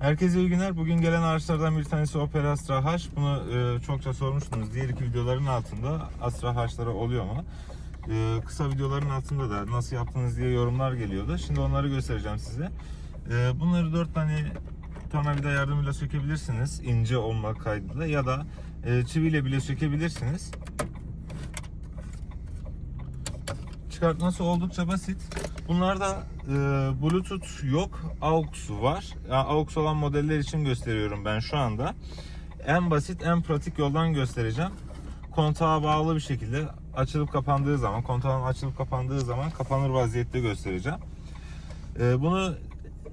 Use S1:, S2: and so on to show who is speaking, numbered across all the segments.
S1: Herkese iyi günler. Bugün gelen araçlardan bir tanesi Opel Astra H. Bunu e, çokça sormuştunuz. Diğer iki videoların altında Astra H'ları oluyor mu? E, kısa videoların altında da nasıl yaptınız diye yorumlar geliyordu. Şimdi onları göstereceğim size. E, bunları dört tane tornavida yardımıyla sökebilirsiniz. ince olmak kaydıyla ya da e, çiviyle bile sökebilirsiniz. Çıkartması oldukça basit. Bunlarda e, Bluetooth yok, AUX var. Yani AUX olan modeller için gösteriyorum ben şu anda. En basit, en pratik yoldan göstereceğim. Kontağa bağlı bir şekilde açılıp kapandığı zaman, kontağın açılıp kapandığı zaman kapanır vaziyette göstereceğim. E, bunu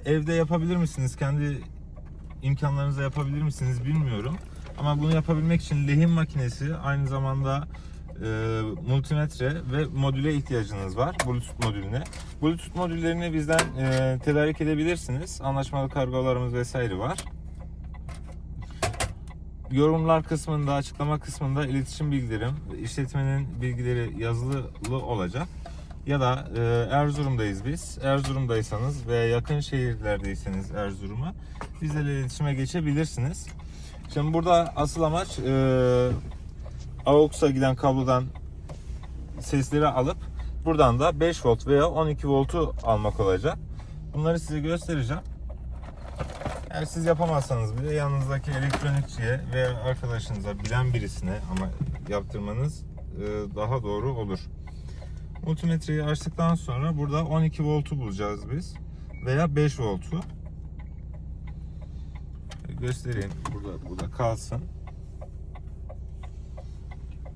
S1: evde yapabilir misiniz? Kendi imkanlarınızla yapabilir misiniz bilmiyorum. Ama bunu yapabilmek için lehim makinesi aynı zamanda e, multimetre ve modüle ihtiyacınız var. Bluetooth modülüne. Bluetooth modüllerini bizden e, tedarik edebilirsiniz. Anlaşmalı kargolarımız vesaire var. Yorumlar kısmında, açıklama kısmında iletişim bildirim, işletmenin bilgileri yazılı olacak. Ya da e, Erzurum'dayız biz. Erzurum'daysanız veya yakın şehirlerdeyseniz Erzurum'a bizlerle iletişime geçebilirsiniz. Şimdi burada asıl amaç e, AUX'a giden kablodan sesleri alıp buradan da 5 volt veya 12 voltu almak olacak. Bunları size göstereceğim. Eğer siz yapamazsanız bile yanınızdaki elektronikçiye veya arkadaşınıza bilen birisine ama yaptırmanız e, daha doğru olur. Multimetreyi açtıktan sonra burada 12 voltu bulacağız biz veya 5 voltu. Göstereyim. Burada burada kalsın.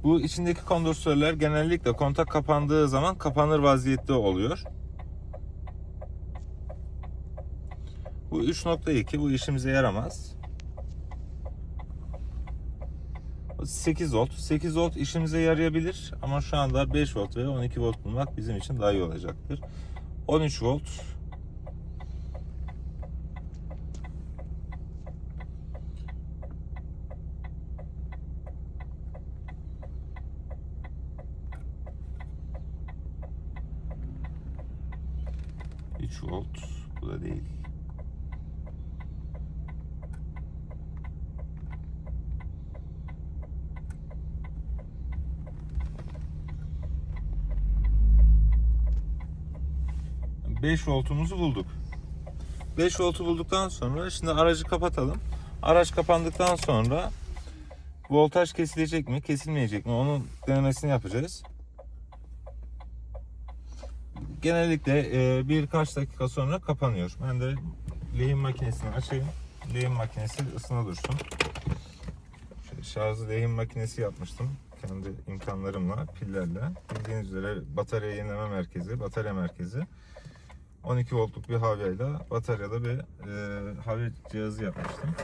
S1: Bu içindeki kondansatörler genellikle kontak kapandığı zaman kapanır vaziyette oluyor. Bu 3.2 bu işimize yaramaz. 8 volt. 8 volt işimize yarayabilir ama şu anda 5 volt ve 12 volt bulmak bizim için daha iyi olacaktır. 13 volt 3 volt bu da değil. Beş voltumuzu bulduk. 5 voltu bulduktan sonra şimdi aracı kapatalım. Araç kapandıktan sonra voltaj kesilecek mi, kesilmeyecek mi onun denemesini yapacağız genellikle e, birkaç dakika sonra kapanıyor. Ben de lehim makinesini açayım. Lehim makinesi ısına dursun. Şarjlı lehim makinesi yapmıştım. Kendi imkanlarımla, pillerle. Bildiğiniz üzere batarya yenileme merkezi, batarya merkezi. 12 voltluk bir havyayla bataryada bir e, havya cihazı yapmıştım.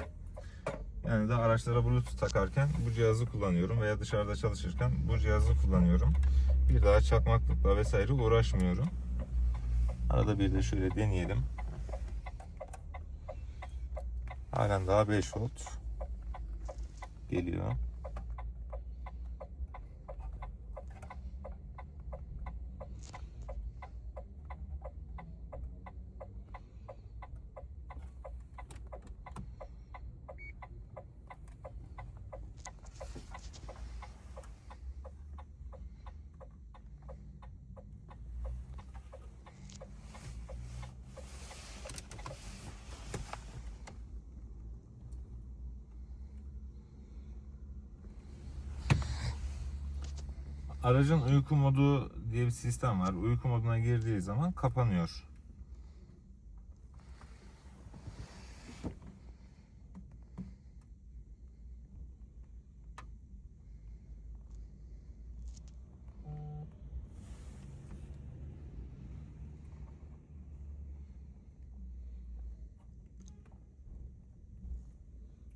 S1: Yani de araçlara bluetooth takarken bu cihazı kullanıyorum veya dışarıda çalışırken bu cihazı kullanıyorum. Bir daha çakmaklıkla vesaire uğraşmıyorum. Arada bir de şöyle deneyelim. Halen daha 5 volt geliyor. Aracın uyku modu diye bir sistem var. Uyku moduna girdiği zaman kapanıyor.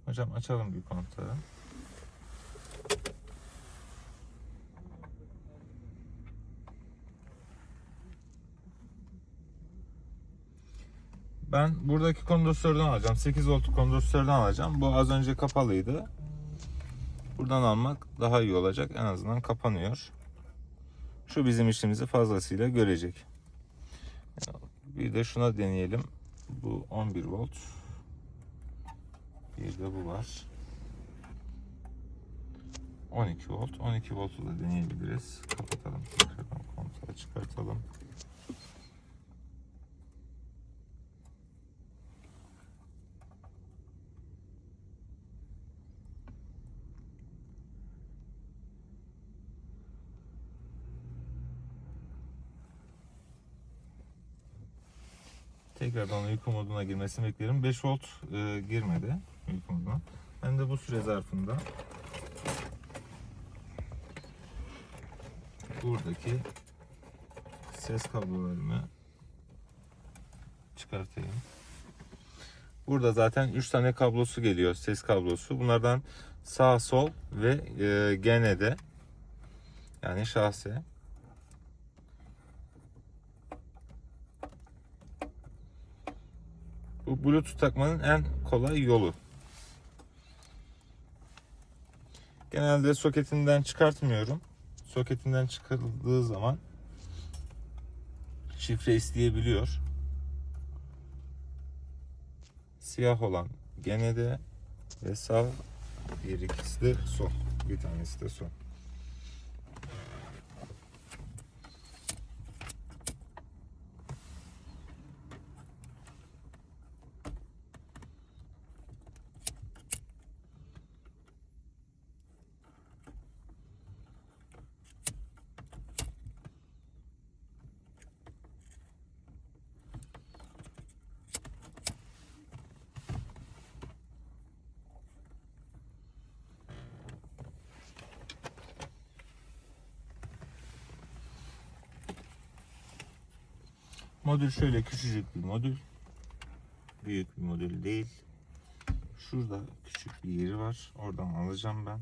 S1: Hocam açalım bir kontağı. Ben buradaki kondansatörden alacağım. 8 voltluk kondansatörden alacağım. Bu az önce kapalıydı. Buradan almak daha iyi olacak. En azından kapanıyor. Şu bizim işimizi fazlasıyla görecek. Bir de şuna deneyelim. Bu 11 volt. Bir de bu var. 12 volt. 12 voltu da deneyebiliriz. Kapatalım. Tekrardan kontağı çıkartalım. Tekrardan uyku moduna girmesini beklerim. 5 volt e, girmedi uyku moduna. Ben de bu süre zarfında buradaki ses kablolarımı çıkartayım. Burada zaten 3 tane kablosu geliyor. Ses kablosu. Bunlardan sağ, sol ve e, GND yani şahse. Bu Bluetooth takmanın en kolay yolu. Genelde soketinden çıkartmıyorum. Soketinden çıkarıldığı zaman şifre isteyebiliyor. Siyah olan gene de ve sağ bir ikisi de sol. Bir tanesi de sol. Modül şöyle küçücük bir modül. Büyük bir modül değil. Şurada küçük bir yeri var. Oradan alacağım ben.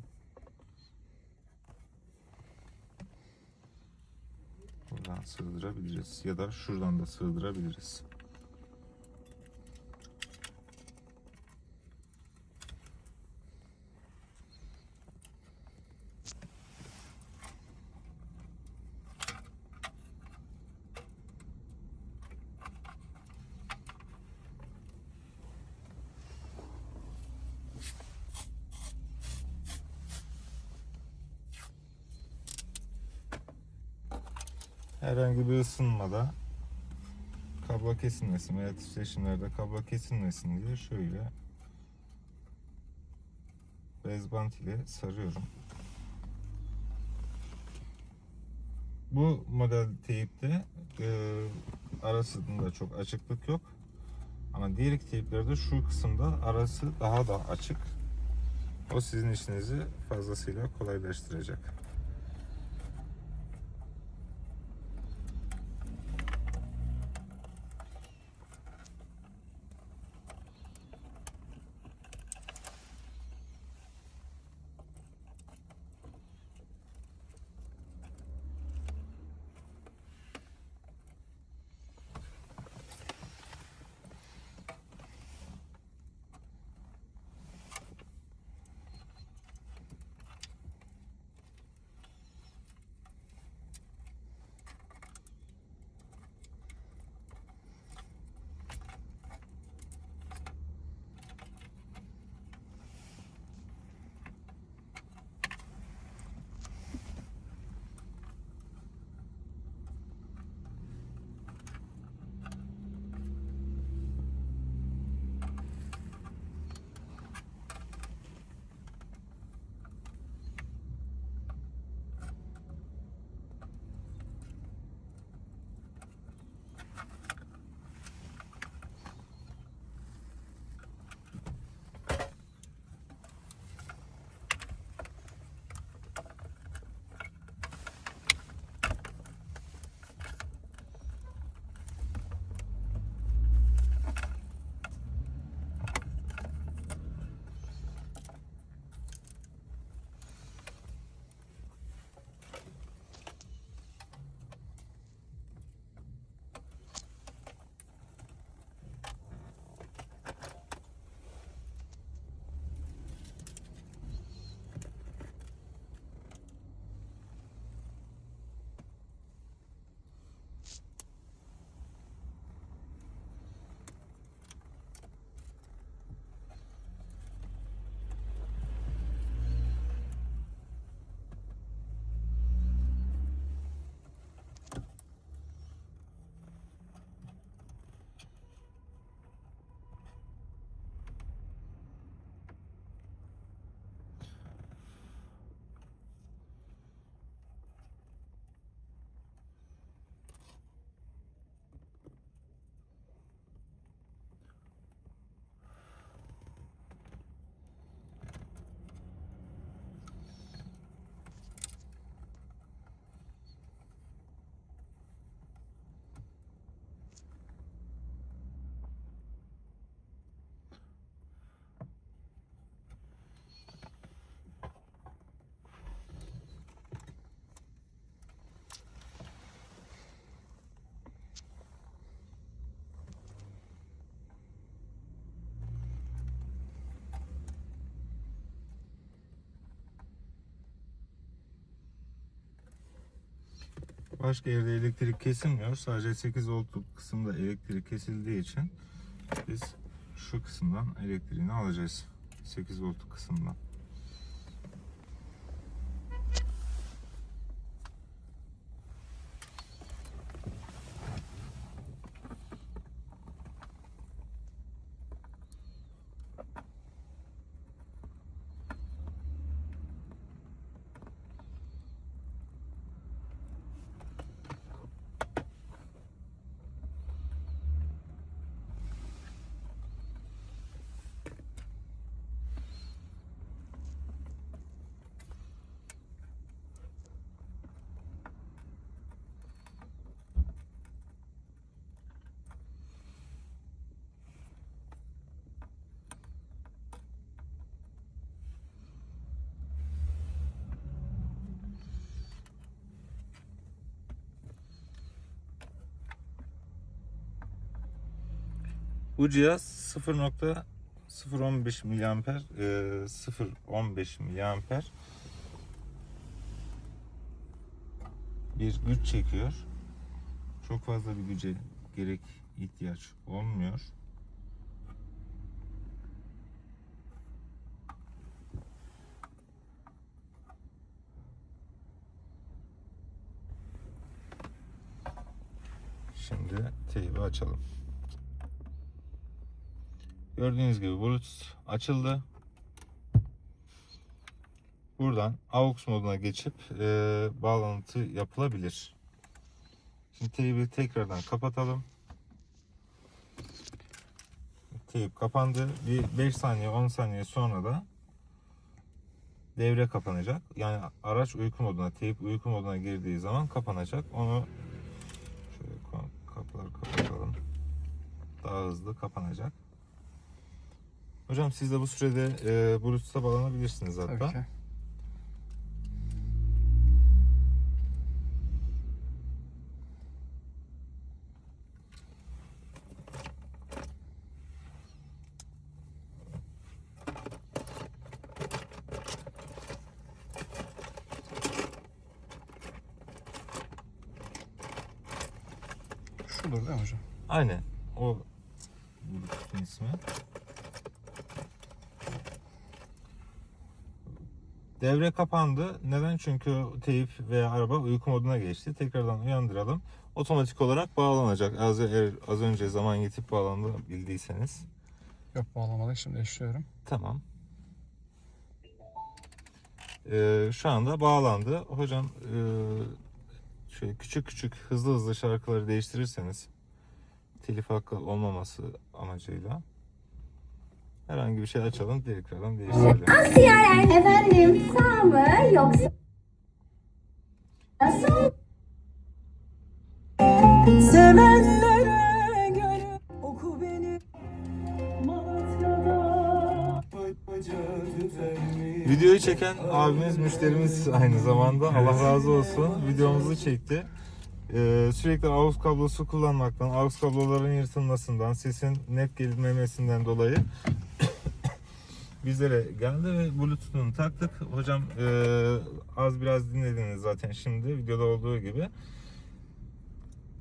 S1: Buradan sığdırabiliriz. Ya da şuradan da sığdırabiliriz. Herhangi bir ısınmada kablo kesilmesin veya titreşimlerde kablo kesilmesin diye şöyle bez bant ile sarıyorum. Bu model teyipte e, arasında çok açıklık yok. Ama diğer teyiplerde şu kısımda arası daha da açık. O sizin işinizi fazlasıyla kolaylaştıracak. Başka yerde elektrik kesilmiyor. Sadece 8 voltluk kısımda elektrik kesildiği için biz şu kısımdan elektriğini alacağız. 8 voltluk kısımdan. Bu cihaz 0.015 miliamper, e, 0.15 miliamper bir güç çekiyor. Çok fazla bir güce gerek ihtiyaç olmuyor. Şimdi teybi açalım. Gördüğünüz gibi Bluetooth açıldı. Buradan AUX moduna geçip e, bağlantı yapılabilir. Şimdi teybi tekrardan kapatalım. Teyip kapandı. Bir 5 saniye 10 saniye sonra da devre kapanacak. Yani araç uyku moduna, teyip uyku moduna girdiği zaman kapanacak. Onu şöyle kapıları kapatalım. Daha hızlı kapanacak. Hocam siz de bu sürede e, Bluetooth'a bağlanabilirsiniz hatta.
S2: Tabii ki. Şudur değil mi hocam?
S1: Aynen. O Bluetooth'un ismi. Devre kapandı. Neden? Çünkü teyip veya araba uyku moduna geçti. Tekrardan uyandıralım. Otomatik olarak bağlanacak. Az, eğer az önce zaman yetip bağlandı bildiyseniz.
S2: Yok bağlamadık şimdi eşliyorum.
S1: Tamam. Ee, şu anda bağlandı. Hocam e, şöyle küçük küçük hızlı hızlı şarkıları değiştirirseniz telif hakkı olmaması amacıyla herhangi bir şey açalım tekrardan değiştirelim.
S3: Efendim sağ mı yoksa sol
S4: Sevenlere göre oku beni Malatya'da
S1: Videoyu çeken abimiz müşterimiz aynı zamanda. Allah razı olsun. Videomuzu çekti. Ee, sürekli AUX kablosu kullanmaktan, AUX kabloların yırtılmasından, sesin net gelmemesinden dolayı bizlere geldi ve Bluetooth'unu taktık. Hocam e, az biraz dinlediniz zaten şimdi videoda olduğu gibi.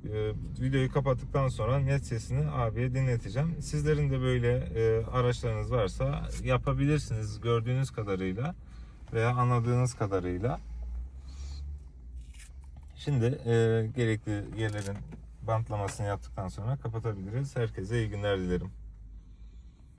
S1: E, videoyu kapattıktan sonra net sesini abiye dinleteceğim. Sizlerin de böyle e, araçlarınız varsa yapabilirsiniz gördüğünüz kadarıyla veya anladığınız kadarıyla. Şimdi e, gerekli yerlerin bantlamasını yaptıktan sonra kapatabiliriz. Herkese iyi günler dilerim.